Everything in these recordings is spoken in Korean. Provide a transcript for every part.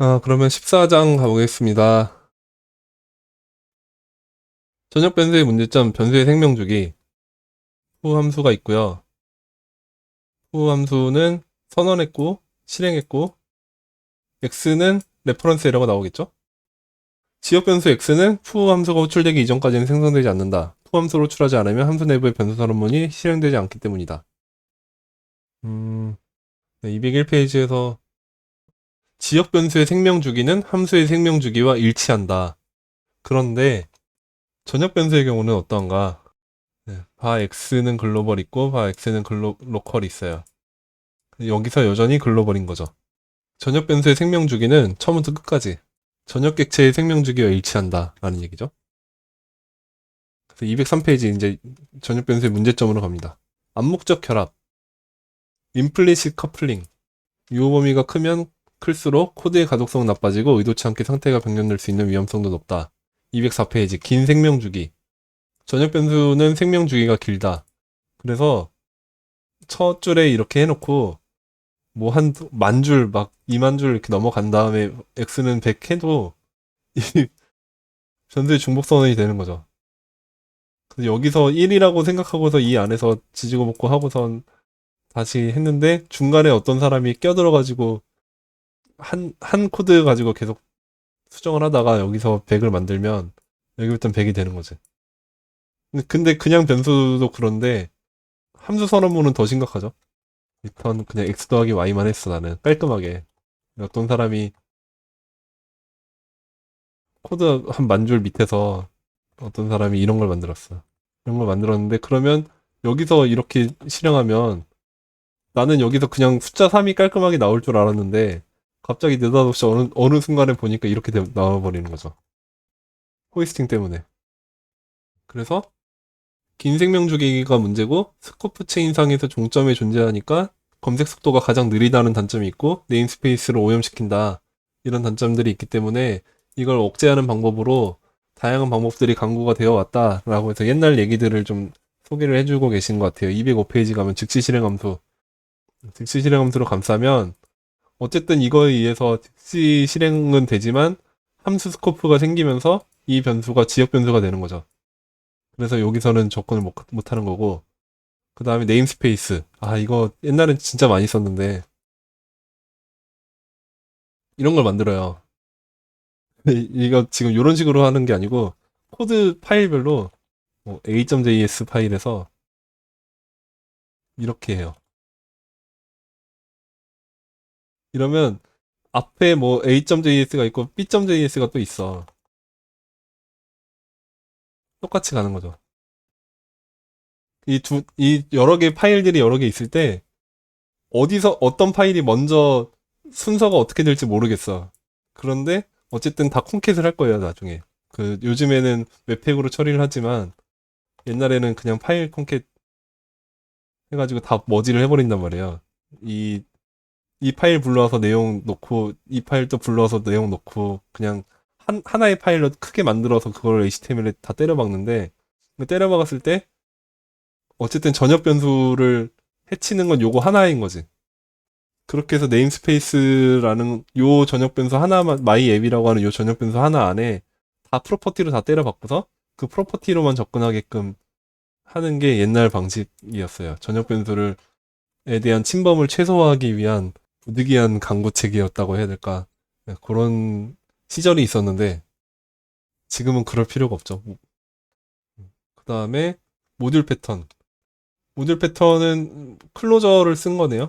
아, 그러면 14장 가보겠습니다. 전역 변수의 문제점, 변수의 생명주기. 후 함수가 있고요. 후 함수는 선언했고, 실행했고, x는 레퍼런스 에러가 나오겠죠? 지역 변수 x는 후 함수가 호출되기 이전까지는 생성되지 않는다. 후 함수를 호출하지 않으면 함수 내부의 변수 선언문이 실행되지 않기 때문이다. 음, 201페이지에서 지역 변수의 생명 주기는 함수의 생명 주기와 일치한다. 그런데 전역 변수의 경우는 어떠한가? 네, 바 x는 글로벌 있고 바 x는 글로 로컬이 있어요. 여기서 여전히 글로벌인 거죠. 전역 변수의 생명 주기는 처음부터 끝까지 전역 객체의 생명 주기와 일치한다 라는 얘기죠. 그래서 203페이지 이제 전역 변수의 문제점으로 갑니다. 암묵적 결합, 임플리시 커플링, 유호 범위가 크면 클수록 코드의 가독성은 나빠지고 의도치 않게 상태가 변경될 수 있는 위험성도 높다. 204페이지 긴 생명 주기. 전역 변수는 생명 주기가 길다. 그래서 첫 줄에 이렇게 해놓고 뭐 한 만 줄 막 2만 줄 이렇게 넘어간 다음에 x는 100 해도 이 변수의 중복 선언이 되는 거죠. 그래서 여기서 1이라고 생각하고서 이 안에서 지지고 볶고 하고선 다시 했는데 중간에 어떤 사람이 껴들어가지고 한, 한 코드 가지고 계속 수정을 하다가 여기서 100을 만들면 여기부터는 100이 되는 거지. 근데- 근데 그냥 변수도 그런데 함수 선언문은 더 심각하죠. 리턴 그냥 x 더하기 y만 했어 나는 깔끔하게. 어떤 사람이 코드 한 만 줄 밑에서 어떤 사람이 이런 걸 만들었어. 이런 걸 만들었는데 그러면 여기서 이렇게 실행하면 나는 여기서 그냥 숫자 3이 깔끔하게 나올 줄 알았는데 갑자기 느닷없이 어느, 어느 순간에 보니까 이렇게 돼- 나와버리는 거죠. 호이스팅 때문에. 그래서 긴 생명 주기가 문제고 스코프 체인상에서 종점에 존재하니까 검색 속도가 가장 느리다는 단점이 있고 네임스페이스를 오염시킨다 이런 단점들이 있기 때문에 이걸 억제하는 방법으로 다양한 방법들이 강구가 되어 왔다라고 해서 옛날 얘기들을 좀 소개를 해주고 계신 것 같아요. 205페이지 가면 즉시 실행 함수 즉시 실행 함수로 감싸면 어쨌든 이거에 의해서 즉시 실행은 되지만 함수 스코프가 생기면서 이 변수가 지역 변수가 되는 거죠. 그래서 여기서는 접근을 못, 못 하는 거고, 그 다음에 네임스페이스. 아, 이거 옛날엔 진짜 많이 썼는데, 이런 걸 만들어요. 이거 지금 이런 식으로 하는 게 아니고, 코드 파일별로 뭐 a.js 파일에서 이렇게 해요. 이러면 앞에 뭐 a.js가 있고 b.js가 또 있어. 똑같이 가는 거죠. 이 두, 이 여러 개 파일들이 여러 개 있을 때 어디서 어떤 파일이 먼저 순서가 어떻게 될지 모르겠어. 그런데 어쨌든 다 콘캣을 할 거예요, 나중에. 그 요즘에는 웹팩으로 처리를 하지만 옛날에는 그냥 파일 콘캣 해가지고 다 머지를 해버린단 말이에요. 이, 이 파일 불러와서 내용 넣고, 이 파일 또 불러와서 내용 넣고, 그냥 한, 하나의 파일로 크게 만들어서 그걸 HTML에 다 때려박는데, 그 때려박았을 때, 어쨌든 전역 변수를 해치는 건 요거 하나인 거지. 그렇게 해서 네임스페이스라는 요 전역 변수 하나만, 마이 앱이라고 하는 요 전역 변수 하나 안에 다 프로퍼티로 다 때려박고서 그 프로퍼티로만 접근하게끔 하는 게 옛날 방식이었어요. 전역 변수를 에 대한 침범을 최소화하기 위한 부득이한 강구책이었다고 해야 될까? 네, 그런 시절이 있었는데 지금은 그럴 필요가 없죠. 그 다음에 모듈 패턴. 모듈 패턴은 클로저를 쓴 거네요.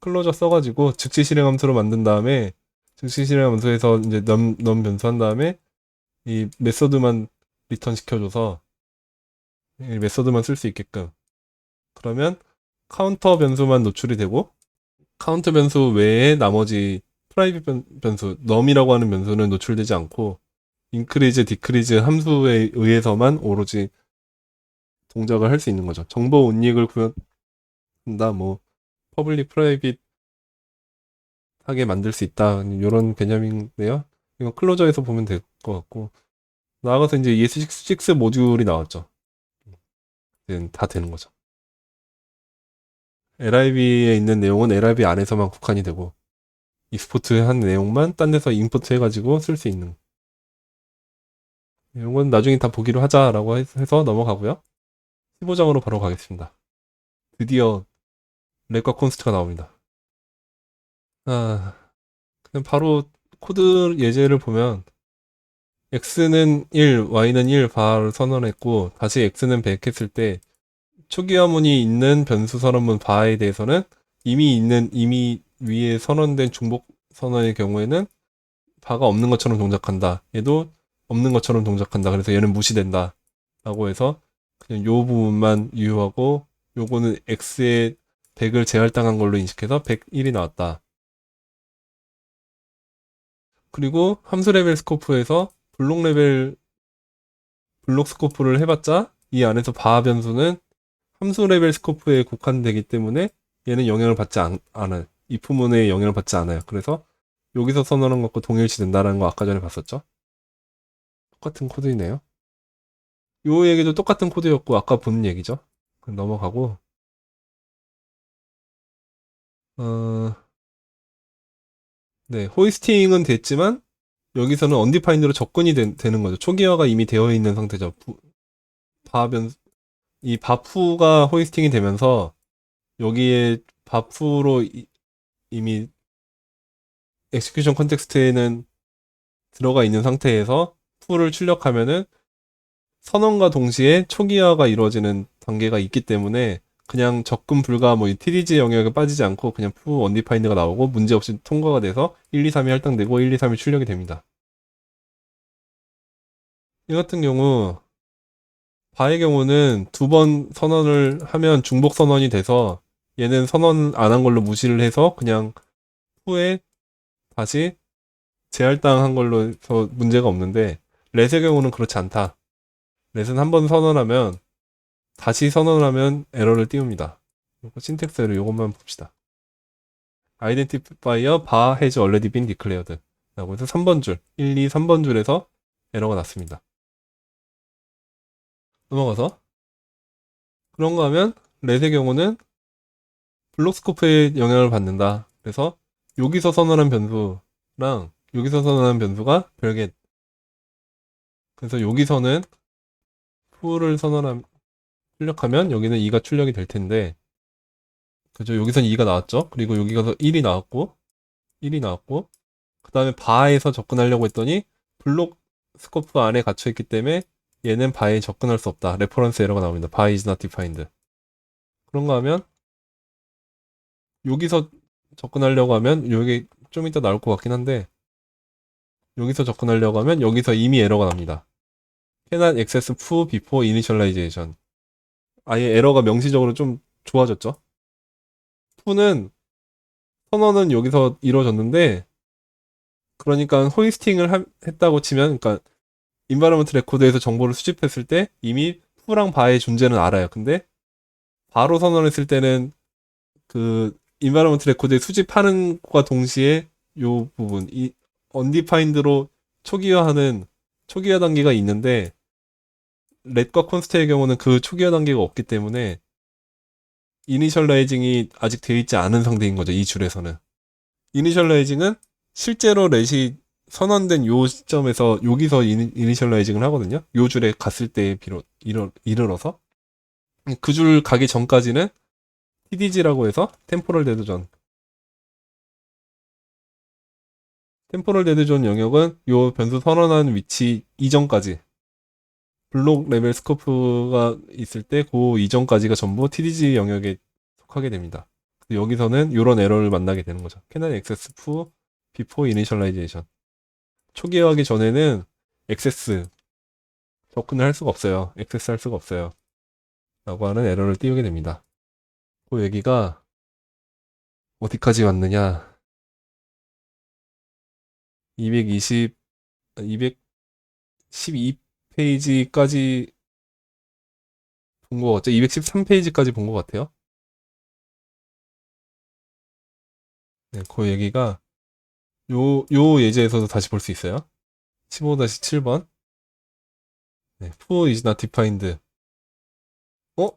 클로저 써가지고 즉시 실행 함수로 만든 다음에 즉시 실행 함수에서 이제 넘, 넘 변수한 다음에 이 메서드만 리턴 시켜줘서 이 메서드만 쓸 수 있게끔 그러면 카운터 변수만 노출이 되고 카운터 변수 외에 나머지 프라이빗 변, 변수 num이라고 하는 변수는 노출되지 않고 인크리즈, 디크리즈 함수에 의해서만 오로지 동작을 할 수 있는 거죠. 정보 온익을 구현한다, 뭐 퍼블릭, 프라이빗 하게 만들 수 있다 이런 개념인데요. 이건 클로저에서 보면 될 것 같고 나아가서 이제 ES6 모듈이 나왔죠. 다 되는 거죠. LIV에 있는 내용은 LIV 안에서만 국한이 되고 익스포트 한 내용만 딴 데서 임포트 해가지고 쓸 수 있는. 이런 건 나중에 다 보기로 하자라고 해서 넘어가고요. 15장으로 바로 가겠습니다. 드디어 렉과 콘스트가 나옵니다. 아, 그냥 바로 코드 예제를 보면 x는 1, y는 1 바를 선언했고 다시 x는 100 했을 때 초기화문이 있는 변수 선언문 바에 대해서는 이미 있는 이미 위에 선언된 중복 선언의 경우에는 바가 없는 것처럼 동작한다. 얘도 없는 것처럼 동작한다. 그래서 얘는 무시된다. 라고 해서 그냥 요 부분만 유효하고 요거는 x에 100을 제할당한 걸로 인식해서 101이 나왔다. 그리고 함수 레벨 스코프에서 블록 레벨 블록 스코프를 해봤자 이 안에서 바 변수는 함수 레벨 스코프에 국한되기 때문에 얘는 영향을 받지 않, 않아요. 이 부분에 영향을 받지 않아요. 그래서 여기서 선언한 것과 동일시 된다라는 거 아까 전에 봤었죠? 똑같은 코드이네요. 요 얘기도 똑같은 코드였고 아까 본 얘기죠. 넘어가고 어... 네, 호이스팅은 됐지만 여기서는 언디파인드로 접근이 되, 는 거죠. 초기화가 이미 되어 있는 상태죠. 부, 바 변 이 바프가 호이스팅이 되면서 여기에 바프로 이, 이미 엑스큐션 컨텍스트에는 들어가 있는 상태에서 풀을 출력하면은 선언과 동시에 초기화가 이루어지는 단계가 있기 때문에 그냥 접근 불가 뭐 TDG 영역에 빠지지 않고 그냥 푸 언디파인드가 나오고 문제없이 통과가 돼서 1, 2, 3이 할당되고 1, 2, 3이 출력이 됩니다. 이 같은 경우 바의 경우는 두 번 선언을 하면 중복 선언이 돼서 얘는 선언 안 한 걸로 무시를 해서 그냥 후에 다시 재할당한 걸로 해서 문제가 없는데 렛의 경우는 그렇지 않다. 렛은 한 번 선언하면 다시 선언하면 에러를 띄웁니다. 요거 신텍스를 요것만 봅시다. identifier bar has already been declared 라고 해서 3번 줄, 1, 2, 3번 줄에서 에러가 났습니다. 넘어가서 그런가 하면 렛의 경우는 블록스코프에 영향을 받는다. 그래서 여기서 선언한 변수랑 여기서 선언한 변수가 별개. 그래서 여기서는 풀을 선언함 출력하면 여기는 2가 출력이 될 텐데 그죠? 여기선 2가 나왔죠? 그리고 여기 가서 1이 나왔고 1이 나왔고 그 다음에 바에서 접근하려고 했더니 블록 스코프 안에 갇혀 있기 때문에 얘는 바에 접근할 수 없다. 레퍼런스 에러가 나옵니다. 바 is not defined. 그런가 하면 여기서 접근하려고 하면 여기 좀 이따 나올 것 같긴 한데 여기서 접근하려고 하면 여기서 이미 에러가 납니다. cannot access foo before initialization. 아예 에러가 명시적으로 좀 좋아졌죠. 푸는 선언은 여기서 이루어졌는데 그러니까 호이스팅을 하, 했다고 치면 그러니까 인바이러먼트 레코드에서 정보를 수집했을 때 이미 푸랑 바의 존재는 알아요. 근데 바로 선언했을 때는 그 인바이러먼트 레코드에 수집하는 것과 동시에 요 부분 이 언디파인드로 초기화하는 초기화 단계가 있는데 렛과 콘스트의 경우는 그 초기화 단계가 없기 때문에 이니셜라이징이 아직 되어 있지 않은 상태인 거죠. 이 줄에서는. 이니셜라이징은 실제로 렛이 선언된 요 시점에서 여기서 이니, 이니 셜라이징을 하거든요. 요 줄에 갔을 때에 비로 이르, 이르러서 그 줄 가기 전까지는 TDG라고 해서 템포럴 데드존 템포럴 데드존 영역은 요 변수 선언한 위치 이전까지 블록 레벨 스코프가 있을 때 그 이전까지가 전부 TDG 영역에 속하게 됩니다. 여기서는 이런 에러를 만나게 되는 거죠. 캐난 액세스 푸 비포 이니셜라이제이션 초기화하기 전에는 액세스 접근을 할 수가 없어요. 액세스 할 수가 없어요. 라고 하는 에러를 띄우게 됩니다. 그 얘기가 어디까지 왔느냐 220 212 페이지까지 본 것 같죠? 213페이지까지 본 것 같아요. 네, 그 얘기가 요, 요 예제에서도 다시 볼 수 있어요. 15-7번. 네, foo is not defined. 어?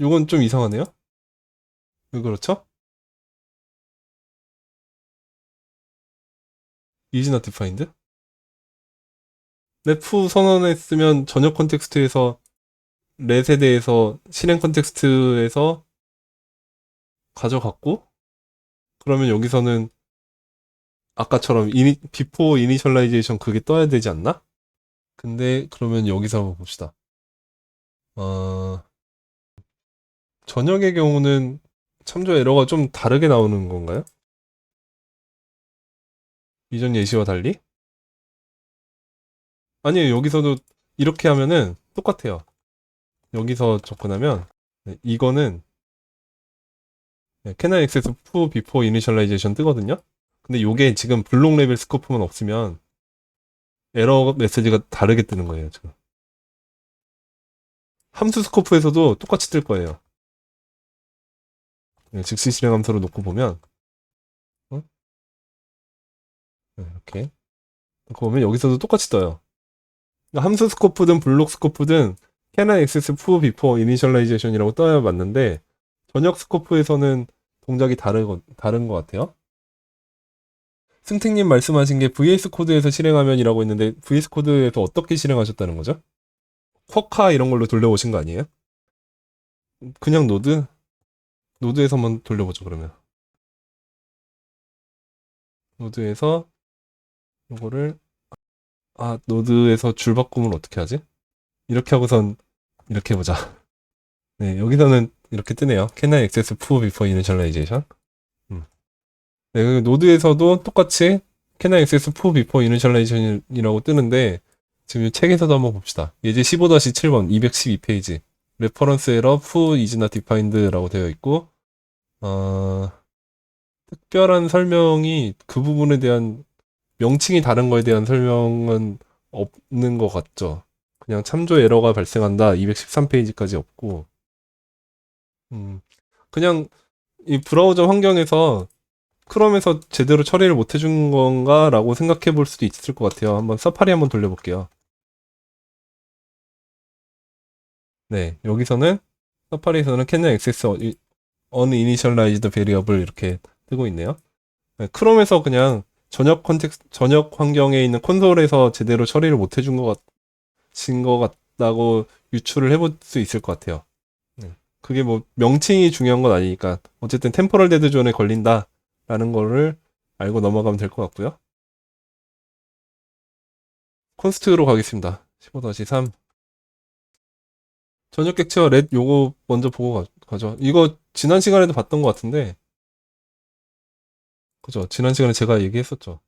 요건 좀 이상하네요? 왜 그렇죠? is not defined? 랩프 선언했으면 전역 컨텍스트에서 렛에 대해서 실행 컨텍스트에서 가져갔고 그러면 여기서는 아까처럼 이니, 비포 이니셜라이제이션 그게 떠야 되지 않나? 근데 그러면 여기서 한번 봅시다. 어, 전역의 경우는 참조 에러가 좀 다르게 나오는 건가요? 이전 예시와 달리? 아니요, 여기서도 이렇게 하면은 똑같아요. 여기서 접근하면 네, 이거는 네, 캐나 액세스 푸 비포 이니셜라이제이션 뜨거든요. 근데 요게 지금 블록 레벨 스코프만 없으면 에러 메시지가 다르게 뜨는 거예요, 지금. 함수 스코프에서도 똑같이 뜰 거예요. 네, 즉시 실행 함수로 놓고 보면 어? 네, 이렇게 놓고 보면 여기서도 똑같이 떠요. 그러니까 함수 스코프든 블록 스코프든 캐나 액세스 푸 비포 이니셜라이제이션이라고 떠야 맞는데 전역 스코프에서는 동작이 다르, 다른 것 같아요. 승택님 말씀하신 게 VS 코드에서 실행하면이라고 했는데 VS 코드에서 어떻게 실행하셨다는 거죠? 쿼카 이런 걸로 돌려보신 거 아니에요? 그냥 노드? 노드에서 한번 돌려보죠 그러면 노드에서 이거를 아 노드에서 줄 바꿈을 어떻게 하지? 이렇게 하고선 이렇게 해보자 네 여기서는 이렇게 뜨네요. Can I access foo before initialization? 음. 네, 그 노드에서도 똑같이 can I access foo before initialization이라고 뜨는데 지금 이 책에서도 한번 봅시다. 예제 15-7번 212페이지 레퍼런스 에러 foo is not defined라고 되어 있고 어, 특별한 설명이 그 부분에 대한 명칭이 다른 거에 대한 설명은 없는 것 같죠. 그냥 참조 에러가 발생한다. 213페이지까지 없고 음, 그냥 이 브라우저 환경에서 크롬에서 제대로 처리를 못 해준 건가 라고 생각해 볼 수도 있을 것 같아요. 한번 사파리 한번 돌려볼게요. 네, 여기서는 사파리에서는 can access uninitialized 이렇게 뜨고 있네요. 네, 크롬에서 그냥 전역 컨텍스 전역 환경에 있는 콘솔에서 제대로 처리를 못 해준 것 같은 것 같다고 유추를 해볼 수 있을 것 같아요. 네, 그게 뭐 명칭이 중요한 건 아니니까 어쨌든 템포럴 데드 존에 걸린다라는 거를 알고 넘어가면 될 것 같고요. 콘스트로 가겠습니다. 15-3 전역 객체와 렛 요거 먼저 보고 가, 가죠. 이거 지난 시간에도 봤던 것 같은데 그죠? 지난 시간에 제가 얘기했었죠.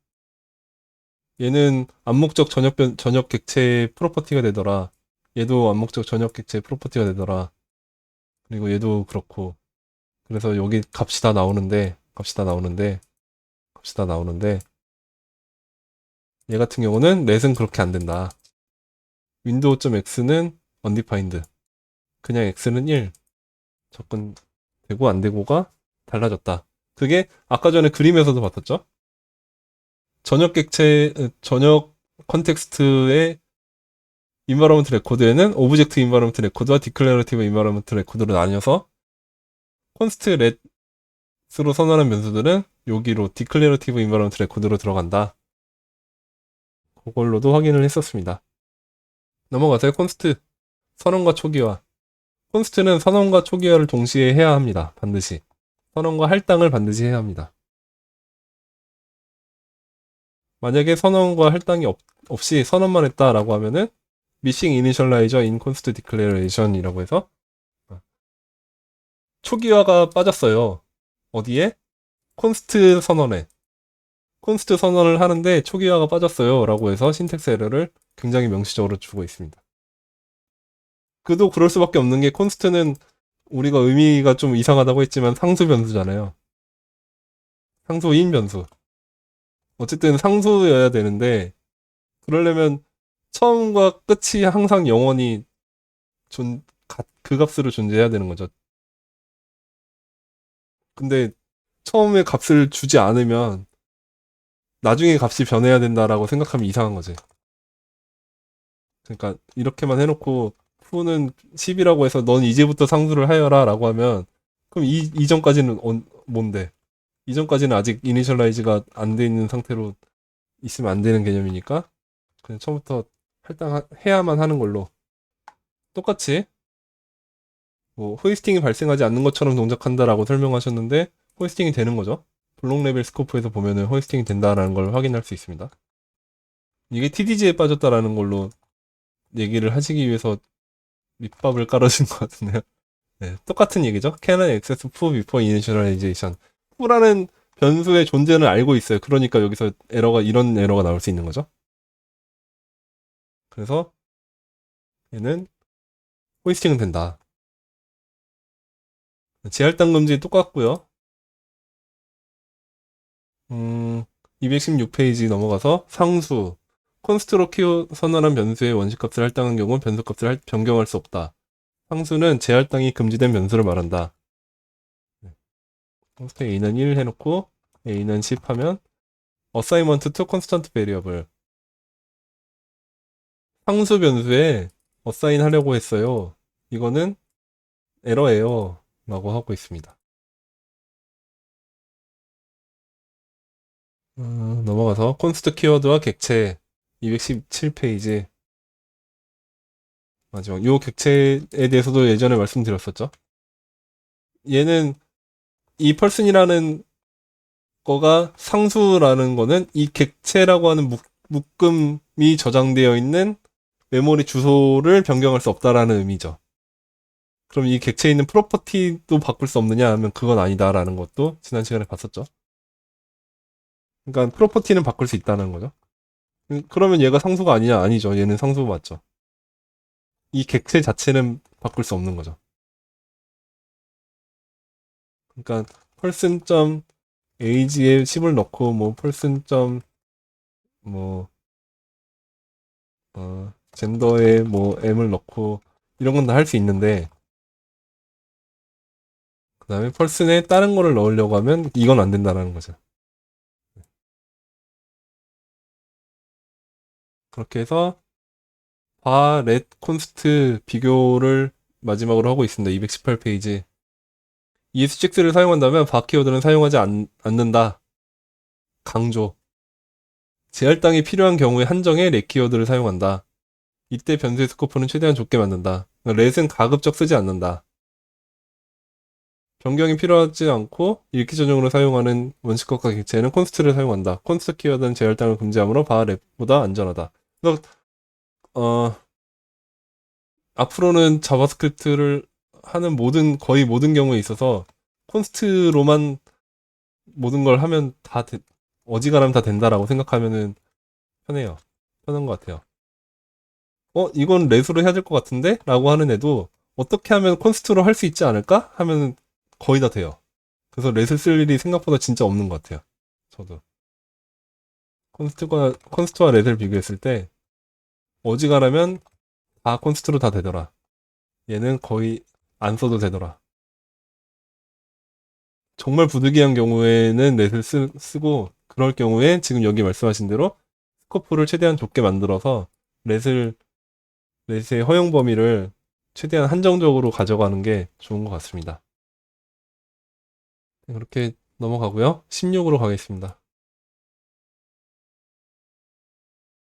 얘는 암묵적 전역 변, 전역 객체 프로퍼티가 되더라. 얘도 암묵적 전역 객체 프로퍼티가 되더라. 그리고 얘도 그렇고. 그래서 여기 값이 다 나오는데, 값이 다 나오는데, 값이 다 나오는데, 얘 같은 경우는 렛은 그렇게 안 된다. 윈도우.x는 undefined. 그냥 x는 1. 접근되고 안 되고가 달라졌다. 그게 아까 전에 그림에서도 봤었죠? 전역 객체, 전역 컨텍스트의 인바로먼트 레코드에는 오브젝트 인바로먼트 레코드와 디클레러티브 인바로먼트 레코드로 나뉘어서 콘스트 렛으로 선언한 변수들은 여기로 디클레러티브 인바로먼트 레코드로 들어간다. 그걸로도 확인을 했었습니다. 넘어가세요. 콘스트 선언과 초기화. 콘스트는 선언과 초기화를 동시에 해야 합니다. 반드시. 선언과 할당을 반드시 해야 합니다. 만약에 선언과 할당이 없, 없이 선언만 했다라고 하면은 initializer in const declaration이라고 해서 초기화가 빠졌어요. 어디에? 콘스트 선언에. 콘스트 선언을 하는데 초기화가 빠졌어요. 라고 해서 신텍스 에러를 굉장히 명시적으로 주고 있습니다. 그도 그럴 수밖에 없는 게 콘스트는 우리가 의미가 좀 이상하다고 했지만 상수 변수잖아요. 상수인 변수. 어쨌든 상수여야 되는데 그러려면 처음과 끝이 항상 영원히 존, 그 값으로 존재해야 되는 거죠. 근데 처음에 값을 주지 않으면 나중에 값이 변해야 된다라고 생각하면 이상한 거지. 그러니까 이렇게만 해놓고 후는 10이라고 해서 넌 이제부터 상수를 하여라 라고 하면 그럼 이 이전까지는 뭔데? 이전까지는 아직 이니셜라이즈가 안 돼 있는 상태로 있으면 안 되는 개념이니까 그냥 처음부터 할당해야만 하는 걸로 똑같이 뭐 호이스팅이 발생하지 않는 것처럼 동작한다라고 설명하셨는데 호이스팅이 되는 거죠. 블록 레벨 스코프에서 보면은 호이스팅이 된다라는 걸 확인할 수 있습니다. 이게 TDG에 빠졌다라는 걸로 얘기를 하시기 위해서 밑밥을 깔아준 것 같은데요. 네, 똑같은 얘기죠. Canon Access Foo Before Initialization. Foo라는 변수의 존재는 알고 있어요. 그러니까 여기서 에러가 이런 에러가 나올 수 있는 거죠. 그래서 얘는 호이스팅은 된다. 재할당 금지 똑같고요. 음, 216페이지 넘어가서 상수 콘스트로 키워 선언한 변수의 원시값을 할당한 경우 변수값을 할- 변경할 수 없다. 상수는 재할당이 금지된 변수를 말한다. 콘스트 a는 1 해놓고 a는 10 하면 assignment to constant variable 상수 변수에 assign 하려고 했어요. 이거는 에러예요. 라고 하고 있습니다. 음, 넘어가서 콘스트 키워드와 객체 217페이지 마지막 요 객체에 대해서도 예전에 말씀드렸었죠. 얘는 이 펄슨이라는 거가 상수라는 거는 이 객체라고 하는 묶, 묶음이 저장되어 있는 메모리 주소를 변경할 수 없다라는 의미죠. 그럼 이 객체에 있는 프로퍼티도 바꿀 수 없느냐 하면 그건 아니다라는 것도 지난 시간에 봤었죠. 그러니까 프로퍼티는 바꿀 수 있다는 거죠. 음, 그러면 얘가 상수가 아니냐? 아니죠. 얘는 상수 맞죠. 이 객체 자체는 바꿀 수 없는 거죠. 그러니까 person.age에 10을 넣고 뭐 person. 뭐 어, 젠더에 뭐 m을 넣고 이런 건 다 할 수 있는데 그 다음에 person에 다른 거를 넣으려고 하면 이건 안 된다라는 거죠. 그렇게 해서 바, 렛, 콘스트 비교를 마지막으로 하고 있습니다. 218페이지. ES6를 사용한다면 바 키워드는 사용하지 않, 않는다. 강조. 재할당이 필요한 경우에 한정해 렛 키워드를 사용한다. 이때 변수의 스코프는 최대한 좁게 만든다. 렛은 가급적 쓰지 않는다. 변경이 필요하지 않고 읽기 전용으로 사용하는 원시값과 객체는 콘스트를 사용한다. 콘스트 키워드는 재할당을 금지하므로 바 랩보다 안전하다. 그래서 어, 앞으로는 자바스크립트를 하는 모든 거의 모든 경우에 있어서 콘스트로만 모든 걸 하면 다 되- 어지간하면 다 된다라고 생각하면은 편해요. 편한 것 같아요. 어, 이건 렛으로 해야 될 것 같은데? 라고 하는 애도 어떻게 하면 콘스트로 할 수 있지 않을까? 하면 거의 다 돼요. 그래서 렛을 쓸 일이 생각보다 진짜 없는 것 같아요. 저도. 콘스트와, 콘스트와 렛을 비교했을 때 어지간하면 다 콘스트로 다 되더라. 얘는 거의 안 써도 되더라. 정말 부득이한 경우에는 넷을 쓰, 쓰고 그럴 경우에 지금 여기 말씀하신 대로 스코프를 최대한 좁게 만들어서 넷을 넷의 허용 범위를 최대한 한정적으로 가져가는 게 좋은 것 같습니다. 네, 그렇게 넘어가고요. 16으로 가겠습니다.